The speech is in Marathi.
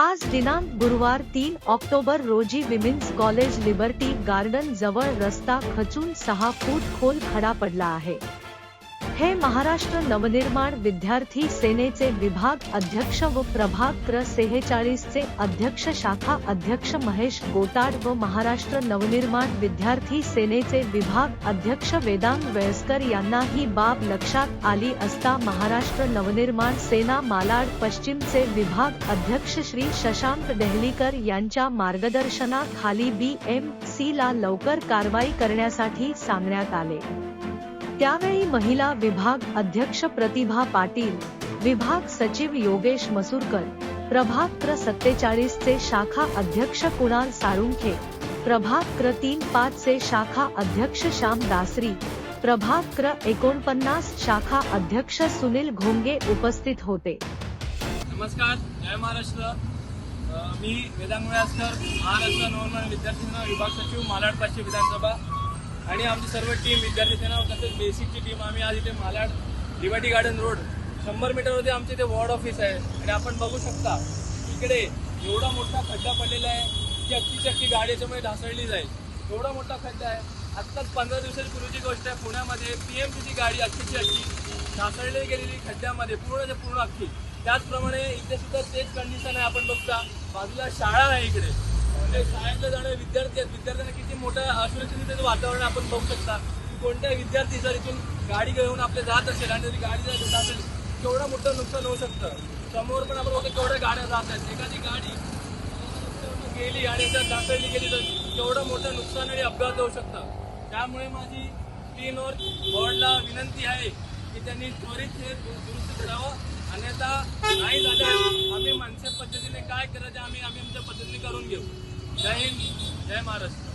आज दिनांक गुरुवार तीन ऑक्टोबर रोजी विमेन्स कॉलेज लिबर्टी गार्डन जवळ रस्ता खचून सहा फूट खोल खडा पडला आहे. हे महाराष्ट्र नवनिर्माण विद्यार्थी सेनेचे विभाग अध्यक्ष व प्रभाग क्र सेहेचाळीसचे अध्यक्ष शाखा अध्यक्ष महेश गोताड व महाराष्ट्र नवनिर्माण विद्यार्थी सेनेचे विभाग अध्यक्ष वेदांग वयस्कर यांना ही बाब लक्षात आली असता महाराष्ट्र नवनिर्माण सेना मालाड पश्चिमचे विभाग अध्यक्ष श्री शशांक डेहलीकर यांच्या मार्गदर्शनाखाली बी एम सी ला लवकर कारवाई करण्यासाठी सांगण्यात आले. त्यावेळी महिला विभाग अध्यक्ष प्रतिभा पाटील विभाग सचिव योगेश मसूरकर प्रभाग क्र सत्तेचाळीस चे शाखा अध्यक्ष कुणाल साळुंखे प्रभाग क्र तीन पाच चे शाखा अध्यक्ष श्याम दासरी प्रभाग क्र एकोणपन्नास शाखा अध्यक्ष सुनील घोंगे उपस्थित होते. नमस्कार जय महाराष्ट्र. मी वेदांग व्यासकर महाराष्ट्र नॉर्मल विद्यार्थी विभाग सचिव मालाड पाचशे विधानसभा. आणि आमची सर्व टीम विद्यार्थी सेना तसेच बेसिकची टीम आम्ही आज इथे मालाड लिबर्टी गार्डन रोड शंभर मीटरवरती आमचे इथे वॉर्ड ऑफिस आहे. आणि आपण बघू शकता इकडे एवढा मोठा खड्डा पडलेला आहे की अख्खीची चक्की गाडी याच्यामुळे ढासळली जाईल. एवढा मोठा खड्डा आहे. आत्ताच पंधरा दिवसापूर्वीची गोष्ट आहे पुण्यामध्ये पी एम सीची गाडी अख्खीची अख्खी ढासळली गेलेली खड्ड्यामध्ये पूर्णच्या पूर्ण अख्खी. त्याचप्रमाणे इथे सुद्धा तेच कंडिशन आहे आपण बघता. बाजूला शाळा आहे इकडे. म्हणजे शाळेतलं जाणारे विद्यार्थी आहेत विद्यार्थ्यांना मोठं असुरक्षिततेचं वातावरण आपण बघू शकता. की कोणत्याही विद्यार्थी जर इथून गाडी घेऊन आपले जात असेल आणि जरी गाडी जर असेल केवढं मोठं नुकसान होऊ शकतं. समोर पण आपण बघतो केवढ्या गाड्या जात आहेत. एखादी गाडी गेली आणि जर ढासळली गेली तर केवढं मोठं नुकसान आणि अपघात होऊ शकतं. त्यामुळे माझी टीमवर बोर्डला विनंती आहे की त्यांनी त्वरित हे दुरुस्त करावं. अन्यथा नाही झाल्यास आम्ही मानसिक पद्धतीने काय करायचं आम्ही आम्ही आमच्या पद्धतीने करून घेऊ. जय हिंद जय महाराष्ट्र.